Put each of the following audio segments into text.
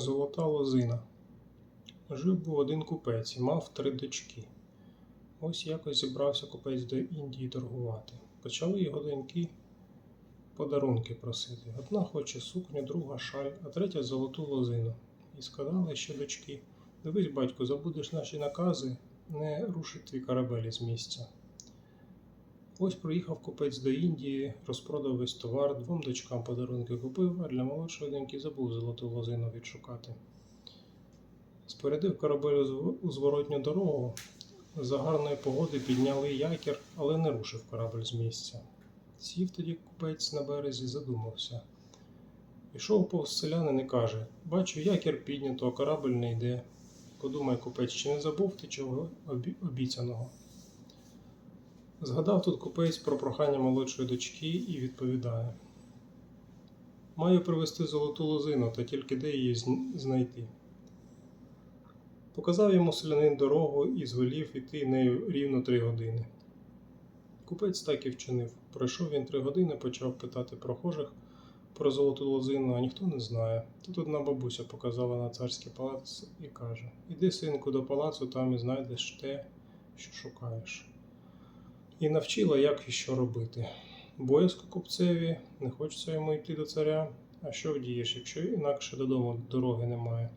Золота лозина. Жив був один купець і мав три дочки. Ось якось зібрався купець до Індії торгувати. Почали його доньки подарунки просити. Одна хоче сукню, друга шаль, а третя золоту лозину. І сказали ще дочки: Дивись, батько, забудеш наші накази, не рушить твій корабель із місця. Ось приїхав купець до Індії, розпродав весь товар, двом дочкам подарунки купив, а для молодшої доньки забув золоту лозину відшукати. Спорядив корабель у зворотню дорогу. За гарної погоди підняли якір, але не рушив корабль з місця. Сів тоді купець на березі, задумався. Пішов повз селянин і каже: Бачу, якір піднято, а корабль не йде. Подумай, купець, чи не забув ти чого обі- обіцяного? Згадав тут купець про прохання молодшої дочки і відповідає: Маю привезти золоту лозину, та тільки де її знайти. Показав йому селянин дорогу і звелів іти нею рівно три години. Купець так і вчинив. Пройшов він три години, почав питати прохожих про золоту лозину, а ніхто не знає. Тут одна бабуся показала на царський палац і каже: Іди, синку, до палацу, там і знайдеш те, що шукаєш. І навчила, як і що робити. Боязко купцеві, не хочеться йому йти до царя. А що вдієш, якщо інакше додому дороги немає?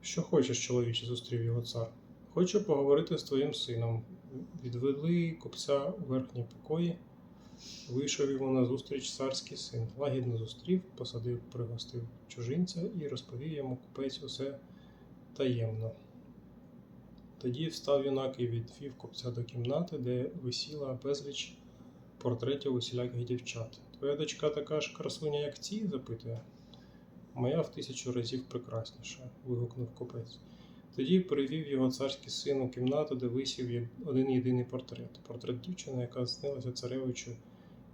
Що хочеш, чоловіче, зустрів його цар. Хочу поговорити з твоїм сином. Відвели купця у верхні покої. Вийшов йому на зустріч царський син. Лагідно зустрів, посадив, пригостив чужинця і розповів йому купець усе таємно. Тоді встав юнак і відвів купця до кімнати, де висіла безліч портретів усіляких дівчат. Твоя дочка така ж красуня, як ці? запитує. Моя в тисячу разів прекрасніша, вигукнув купець. Тоді привів його царський син у кімнату, де висів один єдиний портрет. Портрет дівчини, яка снилася царевичу,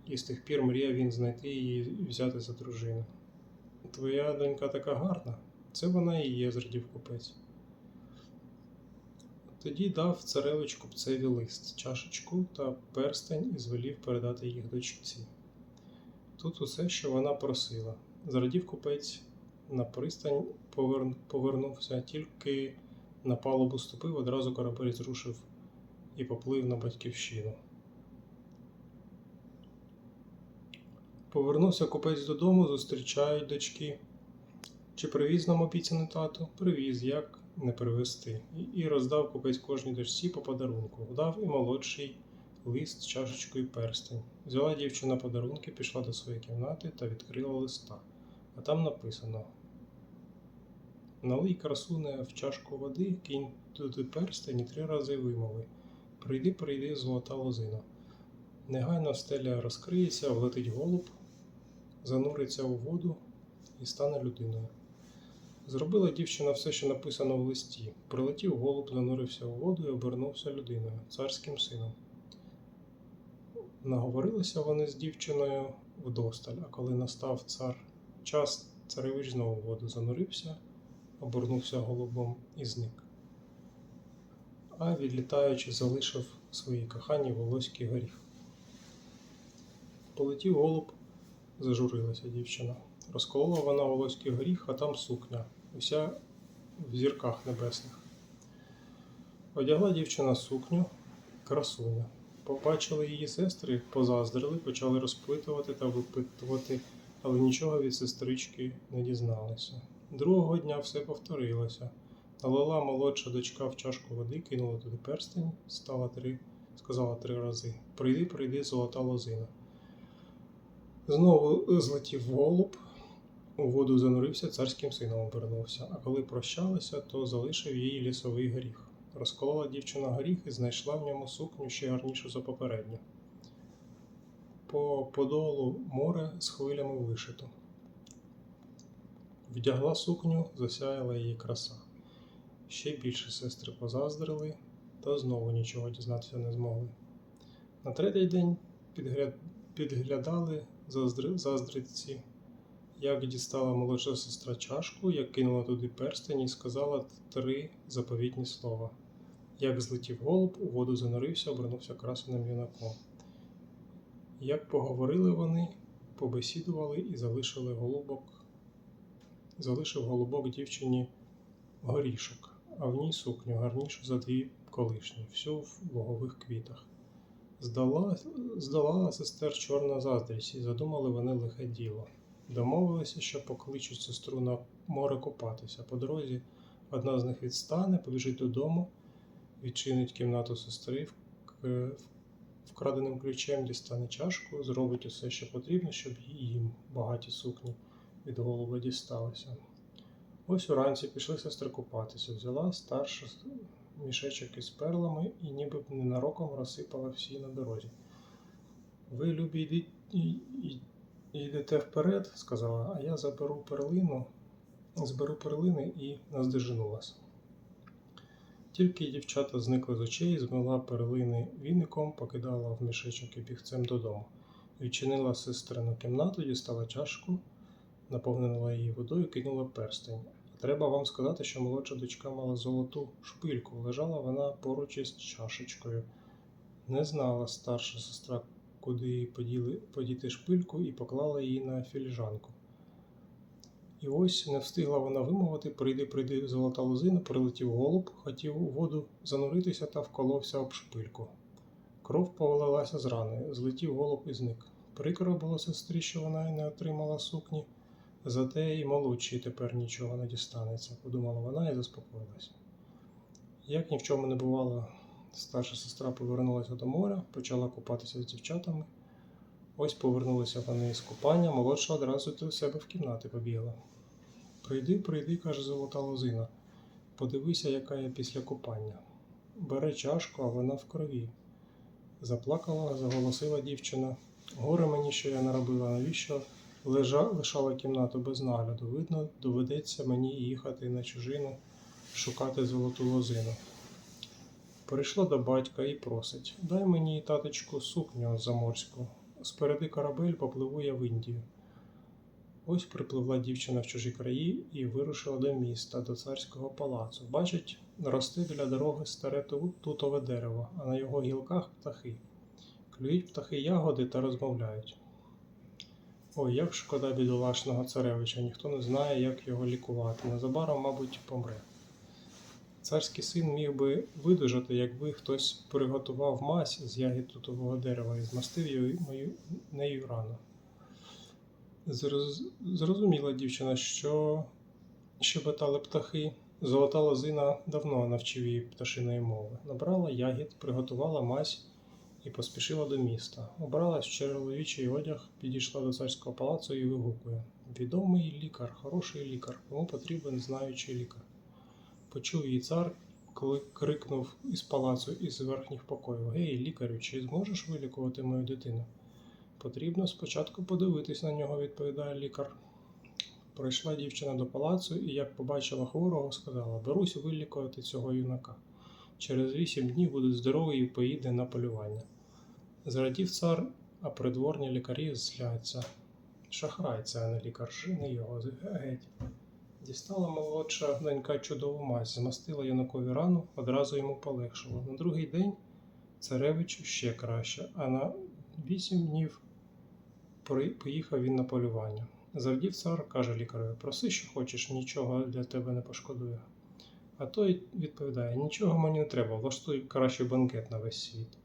і з тих пір мріяв він знайти її і взяти за дружину. Твоя донька така гарна, це вона і є, зрадів купець. Тоді дав царевич купцеві лист, чашечку та перстень і звелів передати їх дочці. Тут усе, що вона просила. Зрадів купець на пристань поверн... повернувся, тільки на палубу ступив, одразу корабель зрушив і поплив на батьківщину. Повернувся купець додому, зустрічають дочки. Чи привіз нам обіцяний тату? Привіз, як не привезти. І, роздав купець кожній дочці по подарунку. Вдав і молодший лист, чашечку і перстень. Взяла дівчина подарунки, пішла до своєї кімнати та відкрила листа. А там написано: Налий красуне в чашку води, кинь туди перстень і три рази вимови. Прийди, прийди, золота лозина. Негайно стеля розкриється, влетить голуб, зануриться у воду і стане людиною. Зробила дівчина все, що написано в листі. Прилетів голуб, занурився у воду і обернувся людиною, царським сином. Наговорилися вони з дівчиною вдосталь, а коли настав цар час, царевич знову в воду занурився, обернувся голубом і зник. А відлітаючи, залишив своїй коханій волоський горіх. Полетів голуб, зажурилася дівчина. Розколола вона волоський горіх, а там сукня, уся в зірках небесних. Одягла дівчина сукню, красуня. Побачили її сестри, позаздрили, почали розпитувати та випитувати, але нічого від сестрички не дізналися. Другого дня все повторилося. Налила молодша дочка в чашку води, кинула туди перстень, стала три, сказала три рази: Прийди, прийди, золота лозина. Знову злетів голуб, у воду занурився, царським сином обернувся, а коли прощалися, то залишив їй лісовий горіх. Розколола дівчина горіх і знайшла в ньому сукню ще гарнішу за попередню. По подолу море з хвилями вишито. Вдягла сукню, засяяла її краса. Ще більше сестри позаздрили, та знову нічого дізнатися не змогли. На третій день підгля... підглядали заздри... заздриці, як дістала молодша сестра чашку, як кинула туди перстень і сказала три заповітні слова. Як злетів голуб, у воду занурився, обернувся красеним юнаком. Як поговорили вони, побесідували і залишили голубок залишив голубок дівчині горішок, а в ній сукню гарнішу за дві колишні, всю в лугових квітах. Здала, здолала сестер чорна заздрість, і задумали вони лихе діло. Домовилися, що покличуть сестру на море купатися. По дорозі одна з них відстане, побіжить додому, відчинить кімнату сестри, вкраденим ключем дістане чашку, зробить усе, що потрібно, щоб їм багаті сукні від голуба дісталися. Ось уранці пішли сестри купатися, взяла старша мішечок із перлами і ніби ненароком розсипала всі на дорозі. Ви, любі, йдіть, йдете вперед, сказала, а я заберу перлину, зберу перлини і наздожену вас. Тільки дівчата зникли з очей, змила перлини віником, покидала в мішечок і бігцем додому. Відчинила сестрину кімнату, дістала чашку, наповнила її водою, кинула перстень. Треба вам сказати, що молодша дочка мала золоту шпильку. Лежала вона поруч із чашечкою. Не знала старша сестра, куди поділи, подіти шпильку, і поклала її на філіжанку. І ось не встигла вона вимовити, прийди, прийди, золота лозина, прилетів голуб, хотів у воду зануритися та вколовся об шпильку. Кров повалилася з рани, злетів голуб і зник. Прикро було сестрі, що вона й не отримала сукні, зате і молодшій тепер нічого не дістанеться, подумала вона і заспокоїлася. Як ні в чому не бувало, старша сестра повернулася до моря, почала купатися з дівчатами. Ось повернулися вони з купання, молодша одразу до себе в кімнати побігла. Прийди, прийди, каже золота лозина. Подивися, яка я після купання. Бере чашку, а вона в крові. Заплакала, заголосила дівчина. Горе мені, що я наробила, навіщо лежа, лишала кімнату без нагляду. Видно, доведеться мені їхати на чужину, шукати золоту лозину. Перейшла до батька і просить: Дай мені, таточку, сукню заморську. Спереди корабель попливу я в Індію. Ось припливла дівчина в чужі краї і вирушила до міста, до царського палацу. Бачить, росте біля дороги старе тутове дерево, а на його гілках птахи. Клюють птахи ягоди та розмовляють. Ой, як шкода бідолашного царевича, ніхто не знає, як його лікувати. Незабаром, мабуть, помре. Царський син міг би видужати, якби хтось приготував мазь з ягід тутового дерева і змастив її мою, нею рану. Зроз... Зрозуміла дівчина, що щебетали птахи. Золота лозина давно навчив її пташиної мови. Набрала ягід, приготувала мазь і поспішила до міста. Обралась в чоловічий одяг, підійшла до царського палацу і вигукує: Відомий лікар, хороший лікар, кому потрібен знаючий лікар. Почув її цар, коли крикнув із палацу із верхніх покоїв: Гей, лікарю, чи зможеш вилікувати мою дитину? Потрібно спочатку подивитись на нього, відповідає лікар. Прийшла дівчина до палацу і, як побачила хворого, сказала: Берусь вилікувати цього юнака. Через вісім днів буде здоровий і поїде на полювання. Зрадів цар, а придворні лікарі зляться. Шахрай це, а не лікар, жени його геть. Дістала молодша донька чудову мазь, змастила юнакові рану, одразу йому полегшило. На другий день царевичу ще краще, а на вісім днів поїхав він на полювання. Завдів цар, каже лікареві, проси, що хочеш, нічого для тебе не пошкодую. А той відповідає: нічого мені не треба, влаштуй кращий банкет на весь світ.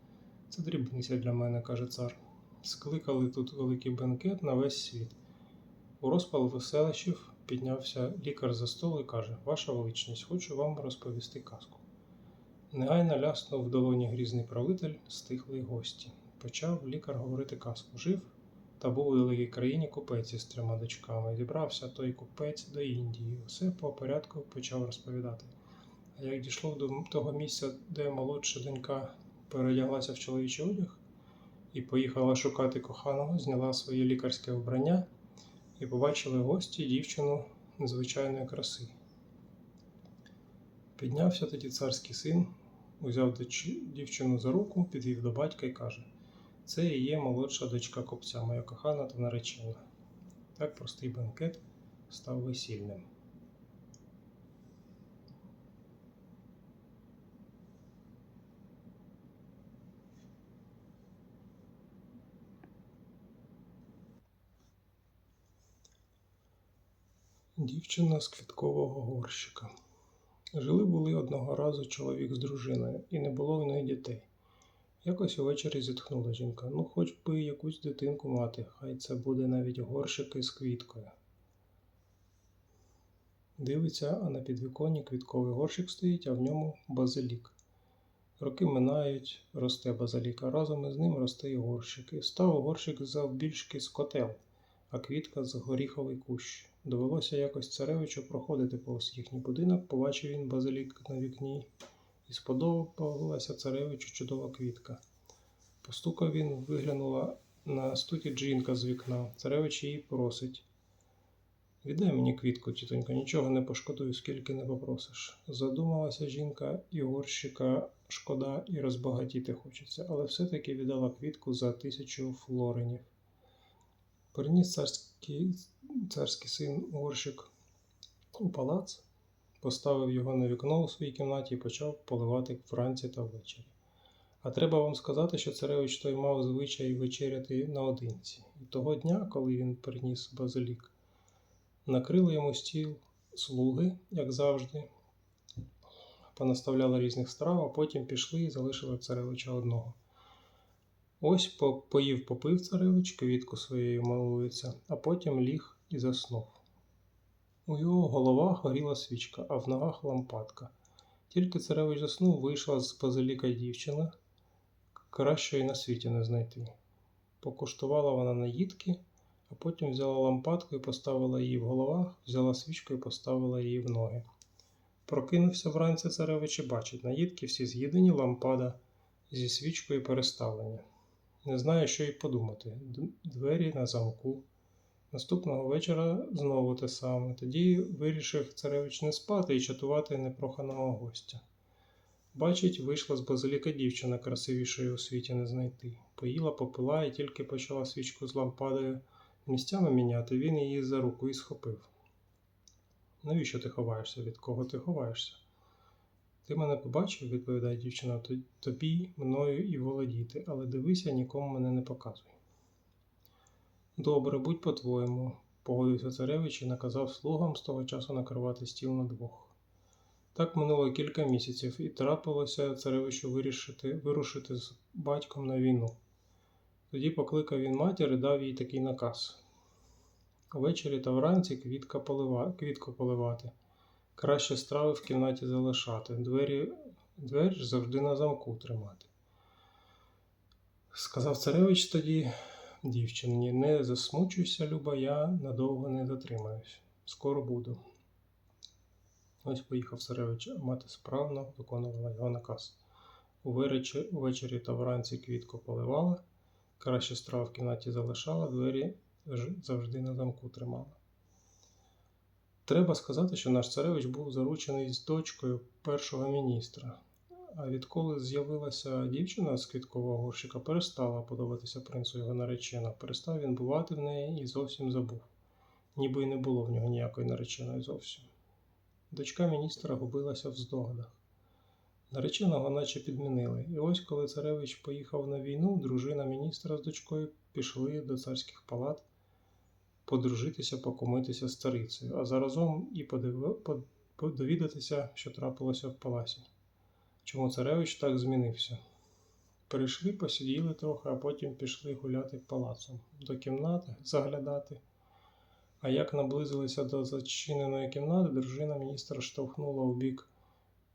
Це дрібниця для мене, каже цар. Скликали тут великий банкет на весь світ. У розпал веселищів піднявся лікар за столу і каже: Ваша величність, хочу вам розповісти казку. Негайно ляснув в долоні грізний правитель, стихли гості. Почав лікар говорити казку. Жив та був у далекій країні купець із трьома дочками. Зібрався той купець до Індії. Усе по порядку почав розповідати. А як дійшло до того місця, де молодша донька переодяглася в чоловічий одяг і поїхала шукати коханого, зняла своє лікарське вбрання і побачили гості дівчину незвичайної краси. Піднявся тоді царський син, узяв дівчину за руку, підвів до батька і каже: Це і є молодша дочка копця, моя кохана та наречена. Так простий бенкет став весільним. Дівчина з квіткового горщика. Жили були одного разу чоловік з дружиною, і не було в них дітей. Якось увечері зітхнула жінка. Ну, хоч би якусь дитинку мати, хай це буде навіть горщик із квіткою. Дивиться, а на підвіконні квітковий горщик стоїть, а в ньому базилік. Роки минають, росте базилік, а разом із ним росте і горщик. І став горщик завбільшки з котел, а квітка з горіховий кущ. Довелося якось царевичу проходити повз їхній будинок, побачив він базилік на вікні, і сподобалася царевичу чудова квітка. Постукав він, виглянула на стукіт жінка з вікна. Царевич її просить. Віддай мені квітку, тітонько, нічого не пошкодую, скільки не попросиш. Задумалася жінка, і горщика шкода, і розбагатіти хочеться, але все-таки віддала квітку за тисячу флоринів. Приніс царський, царський син горщик у палац, поставив його на вікно у своїй кімнаті і почав поливати вранці та ввечері. А треба вам сказати, що царевич той мав звичай вечеряти наодинці. І того дня, коли він приніс базилік, накрили йому стіл слуги, як завжди, понаставляли різних страв, а потім пішли і залишили царевича одного. Ось поїв попив царевич, квітку своєю малується, а потім ліг і заснув. У його головах горіла свічка, а в ногах лампадка. Тільки царевич заснув, вийшла з базиліка дівчина, кращої на світі не знайти. Покуштувала вона наїдки, а потім взяла лампадку і поставила її в головах, взяла свічку і поставила її в ноги. Прокинувся вранці царевич і бачить, наїдки всі з'їдені, лампада зі свічкою переставлені. Не знає, що й подумати. Двері на замку. Наступного вечора знову те саме. Тоді вирішив царевич не спати і чатувати непроханого гостя. Бачить, вийшла з базиліка дівчина, красивішої у світі не знайти. Поїла, попила і тільки почала свічку з лампадою місцями міняти, він її за руку і схопив. Навіщо ти ховаєшся? Від кого ти ховаєшся? Ти мене побачив, відповідає дівчина, тобі мною і володіти, але дивися, нікому мене не показуй. Добре, будь по-твоєму, погодився царевич і наказав слугам з того часу накривати стіл на двох. Так минуло кілька місяців, і трапилося царевичу вирішити, вирушити з батьком на війну. Тоді покликав він матір і дав їй такий наказ. Увечері та вранці квітка полива... квітку поливати. Краще страви в кімнаті залишати, двері, двері завжди на замку тримати. Сказав царевич тоді дівчині, не засмучуйся, Люба, я надовго не затримаюсь. Скоро буду. Ось поїхав царевич, мати справно виконувала його наказ. Увечері, та вранці квітку поливала, краще страв в кімнаті залишала, двері завжди на замку тримала. Треба сказати, що наш царевич був заручений з дочкою першого міністра. А відколи з'явилася дівчина з квіткового горщика, перестала подобатися принцу його наречена. Перестав він бувати в неї і зовсім забув. Ніби й не було в нього ніякої нареченої зовсім. Дочка міністра губилася в здогадах. Нареченого наче підмінили. І ось коли царевич поїхав на війну, дружина міністра з дочкою пішли до царських палат подружитися, покомитися з царицею, а заразом і подив... под... под- довідатися, що трапилося в палаці. Чому царевич так змінився? Прийшли, посиділи трохи, а потім пішли гуляти палацом, до кімнати заглядати. А як наблизилися до зачиненої кімнати, дружина міністра штовхнула у бік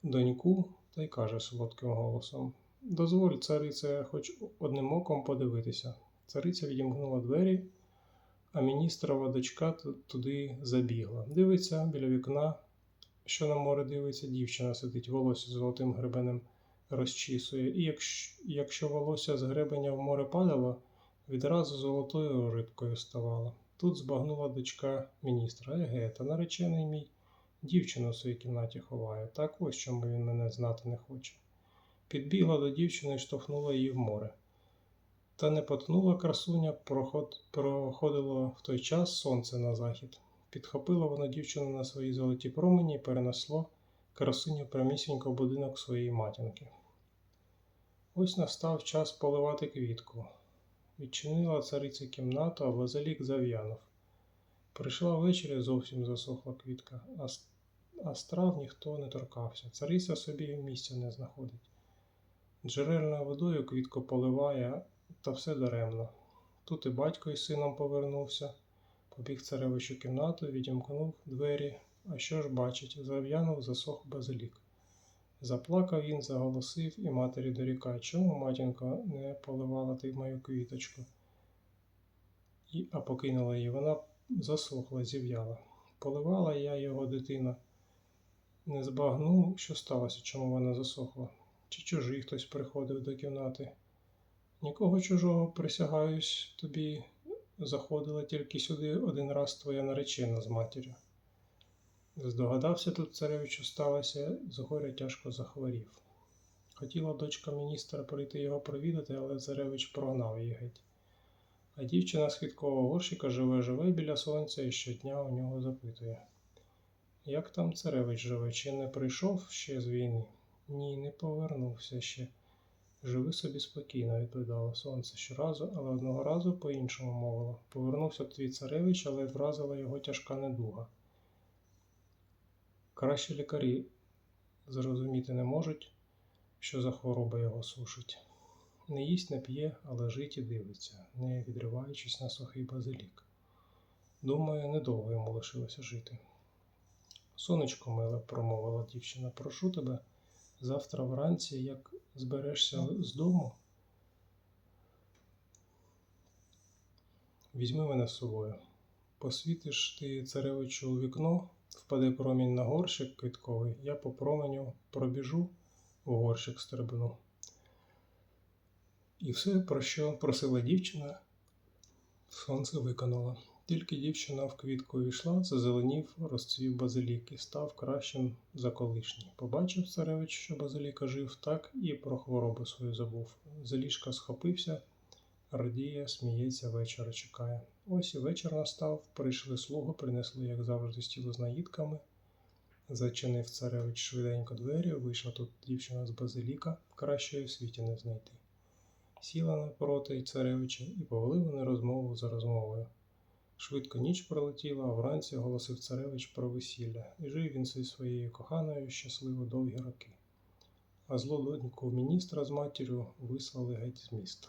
доньку та й каже солодким голосом: Дозволь, царице, хоч одним оком подивитися. Цариця відімкнула двері, а міністрова дочка туди забігла. Дивиться біля вікна, що на море дивиться, дівчина сидить, волосся золотим гребенем розчісує. І якщо, якщо волосся з гребеня в море падало, відразу золотою рибкою ставала. Тут збагнула дочка міністра. Еге, та наречений мій дівчину в своїй кімнаті ховає. Так ось чому він мене знати не хоче. Підбігла до дівчини і штовхнула її в море. Та не потонула красуня, проход... проходило в той час сонце на захід. Підхопило воно дівчину на свої золоті промені і перенесло красуню прямісінько в будинок своєї матінки. Ось настав час поливати квітку. Відчинила цариця кімнату, а базилік зав'янув. Прийшла ввечері, зовсім засохла квітка, а страв ніхто не торкався. Цариця собі місця не знаходить. Джерельною водою квітку поливає, та все даремно. Тут і батько із сином повернувся, побіг царевич кімнату, відімкнув двері, а що ж бачить, зав'янув засох базилік. Заплакав він, заголосив і матері дорікає, чому матінко не поливала ти мою квіточку? І, а покинула її, вона засохла, зів'яла. Поливала я його дитина. Не збагнув, що сталося, чому вона засохла. Чи чужий хтось приходив до кімнати. Нікого чужого, присягаюсь тобі, заходила тільки сюди один раз твоя наречена з матір'ю. Здогадався тут царевич, що сталося, з горя тяжко захворів. Хотіла дочка міністра прийти його провідати, але царевич прогнав її геть. А дівчина з хвіткового горщика живе-живе біля сонця і щодня у нього запитує. Як там царевич живе, чи не прийшов ще з війни? Ні, не повернувся ще. Живи собі спокійно, відповідало сонце щоразу, але одного разу по-іншому мовило. Повернувся твій царевич, але вразила його тяжка недуга. Краще лікарі зрозуміти не можуть, що за хвороба його сушить. Не їсть, не п'є, а лежить і дивиться, не відриваючись на сухий базилік. Думаю, недовго йому лишилося жити. Сонечко миле, промовила дівчина, прошу тебе, завтра вранці, як зберешся з дому, візьми мене з собою. Посвітиш ти царевичу у вікно, впаде промінь на горщик квітковий, я по променю пробіжу у горщик стрибну. І все, про що просила дівчина, сонце виконало. Тільки дівчина в квітку війшла, зазеленів, розцвів базилік і став кращим за колишній. Побачив царевич, що базиліка жив, так і про хворобу свою забув. За ліжка схопився, радіє, сміється, вечора чекає. Ось і вечір настав, прийшли слуги, принесли, як завжди, стіло з наїдками. Зачинив царевич швиденько двері, вийшла тут дівчина з базиліка, кращої в світі не знайти. Сіла напроти царевича і повели вони розмову за розмовою. Швидко ніч пролетіла, а вранці оголосив царевич про весілля, і жив він зі своєю коханою щасливо довгі роки. А злу доньку міністра з матір'ю вислали геть з міста.